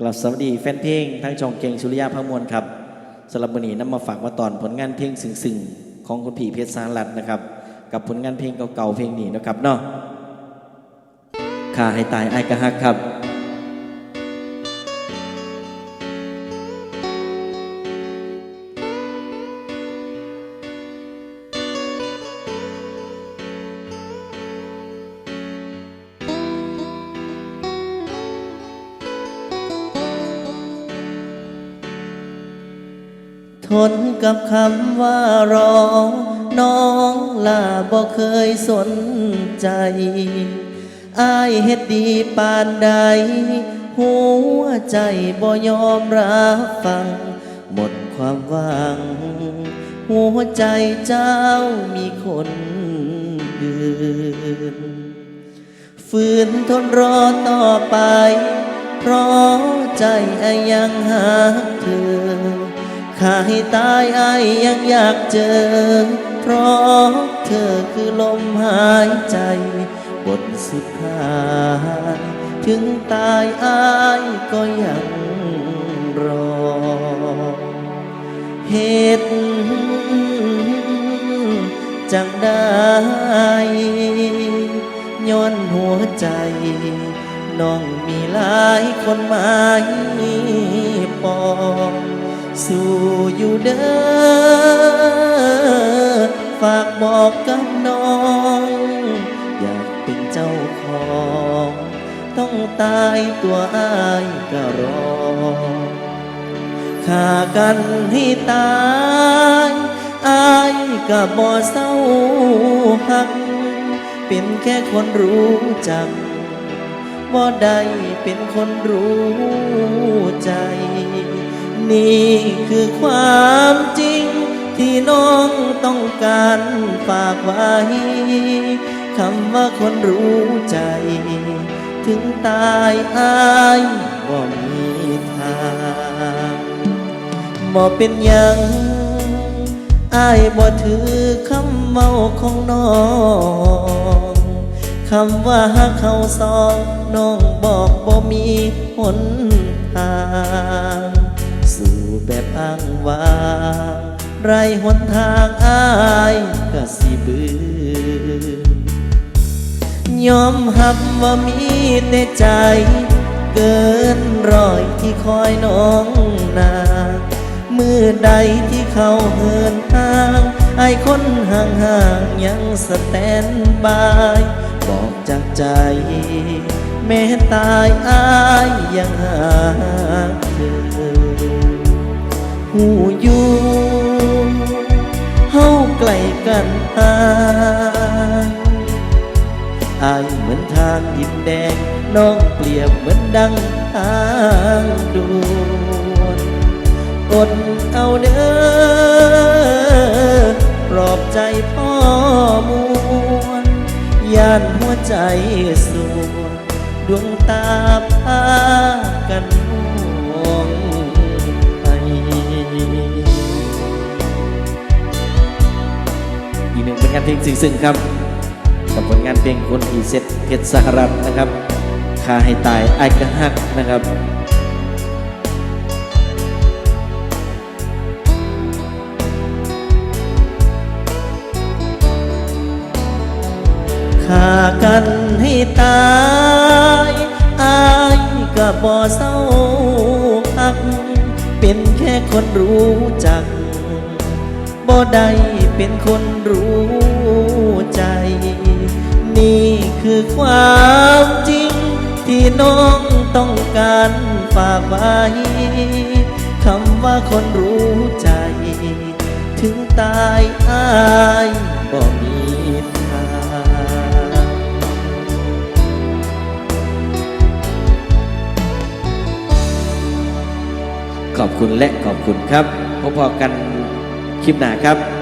กลับสวัสดีแฟนเพลงทั้งช่องเก่งสุริยาพะมวลครับสำหรับวันนี้นำมาฝากมาตอนผลงานเพลงสึ่งๆของคุณผีเพชรสารัตน์นะครับ กับผลงานเพลงเก่าๆเพลงนี้นะครับเนาะข้าให้ตายไอ้กระหักครับ ทนกับคำว่ารอ น้องลาบ่เคยสนใจอายเฮ็ดดีปานใด หัวใจบ่ยอมรับฟัง หมดความหวัง หัวใจเจ้ามีคนอื่นฝืนทนรอต่อไป เพราะใจอยังหาเธอ ข้าให้ตายไอ้ยังอยากเจอ เพราะเธอคือลมหายใจ บทสุดท้าย ถึงตายไอ้ายก็ยังรอ เหตุจังได้ย้อนหัวใจ น้องมีหลายคนหมายปอง สู่อยู่เด้อฝากบอกกับน้อง อยากเป็นเจ้าของ ต้องตายตัวอ้ายก็รอฆ่ากันให้ตายอายก็บ่เศร้าหัก เป็นแค่คนรู้จักบ่ได้เป็นคนรู้ นี่คือความจริงที่น้องต้องการฝากไว้คำว่าคนรู้ใจ ถึงตายอายบ่มีทางบ่เป็นยังอายบ่ถือคำเมาของน้องคำว่าหักเขาสองน้องบอกบ่มีหนทาง แบบอ้างว้างไรหนทางอายก็สิบือยอมหับว่ามีแต่ใจ เกินรอยที่คอยน้องนามือใดที่เขาเหินทางไอ้คนห่างห่างยังสแตนบาย บอกจากใจ แม้ตายอายยังหาเธอ อายเหมือนทางดินแดง น้องเปรียบเหมือนดังทางด่วนอดเอาเด้อปลอบใจพ่อมวลย่านหัวใจสวนดวงตาพากันมองไปอีกหนึ่งผลงานเพลงซึ้งๆครับ กับผลงานเพลงคนอีเซตเพชรสหรัฐนะครับข้าให้ตายไอ้ายกะฮักนะครับฆ่ากันให้ตายอายก็บ่เศร้าพัก เป็นแค่คนรู้จักบ่ได้เป็นคนรู้ นี่คือความจริง ที่น้องต้องการฝากไว้คำว่าคนรู้ใจ ถึงตายอายบ่มีทางขอบคุณและขอบคุณครับพบกันคลิปหน้าครับ